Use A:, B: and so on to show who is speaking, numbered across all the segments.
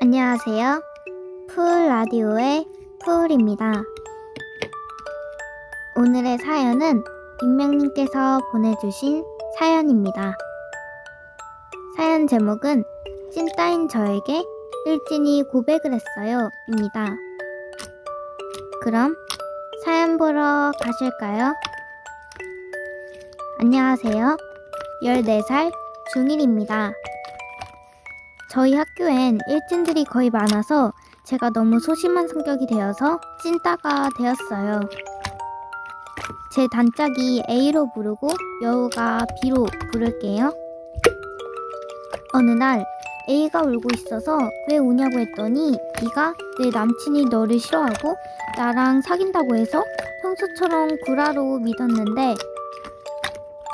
A: 안녕하세요. 풀 라디오의 풀입니다. 오늘의 사연은 익명님께서 보내주신 사연입니다. 사연 제목은 찐따인 저에게 일진이 고백을 했어요. 입니다. 그럼 사연 보러 가실까요? 안녕하세요. 14살 중1입니다. 저희 학교엔 일진들이 거의 많아서 제가 너무 소심한 성격이 되어서 찐따가 되었어요. 제 단짝이 A로 부르고 여우가 B로 부를게요. 어느 날 A가 울고 있어서 왜 우냐고 했더니 B가 내 남친이 너를 싫어하고 나랑 사귄다고 해서 평소처럼 구라로 믿었는데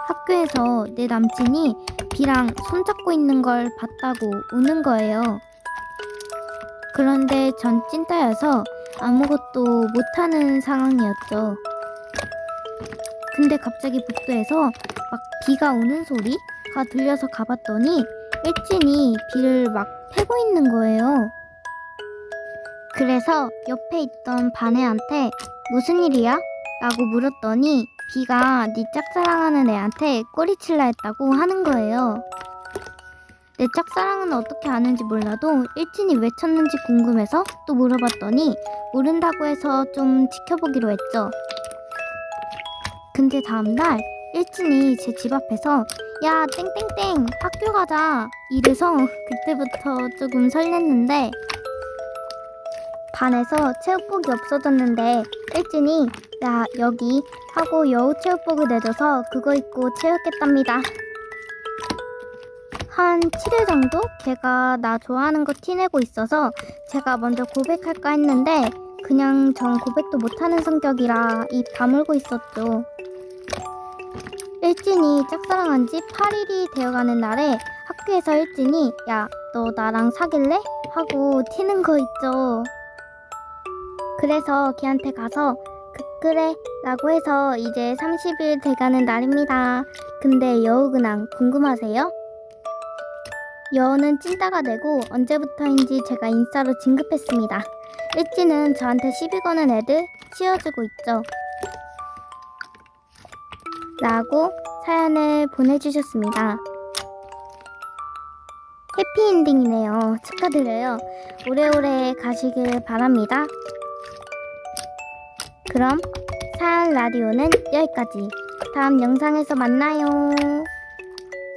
A: 학교에서 내 남친이 B랑 손잡고 있는 걸 봤다고 우는 거예요. 그런데 전 찐따여서 아무것도 못하는 상황이었죠. 근데 갑자기 복도에서 막 비가 오는 소리가 들려서 가봤더니 일진이 비를 막 패고 있는 거예요. 그래서 옆에 있던 반애한테 무슨 일이야? 라고 물었더니 비가 네 짝사랑하는 애한테 꼬리칠라 했다고 하는 거예요. 내 짝사랑은 어떻게 아는지 몰라도 일진이 왜 쳤는지 궁금해서 또 물어봤더니 모른다고 해서 좀 지켜보기로 했죠. 근데 다음날 일진이 제 집 앞에서 야 땡땡땡 학교 가자 이래서 그때부터 조금 설렜는데 반에서 체육복이 없어졌는데 일진이 야 여기 하고 여우 체육복을 내줘서 그거 입고 체육했답니다. 한 7일 정도 걔가 나 좋아하는 거 티내고 있어서 제가 먼저 고백할까 했는데 그냥 전 고백도 못하는 성격이라 입 다물고 있었죠. 일진이 짝사랑한 지 8일이 되어가는 날에 학교에서 일진이 야 너 나랑 사귈래? 하고 튀는 거 있죠. 그래서 걔한테 가서 그, 그래 라고 해서 이제 30일 돼가는 날입니다. 근데 여우근황 궁금하세요? 여우는 찐따가 되고 언제부터인지 제가 인싸로 진급했습니다. 일진은 저한테 시비 거는 애들 치워주고 있죠. 라고 사연을 보내주셨습니다. 해피엔딩이네요. 축하드려요. 오래오래 가시길 바랍니다. 그럼 사연 라디오는 여기까지. 다음 영상에서 만나요.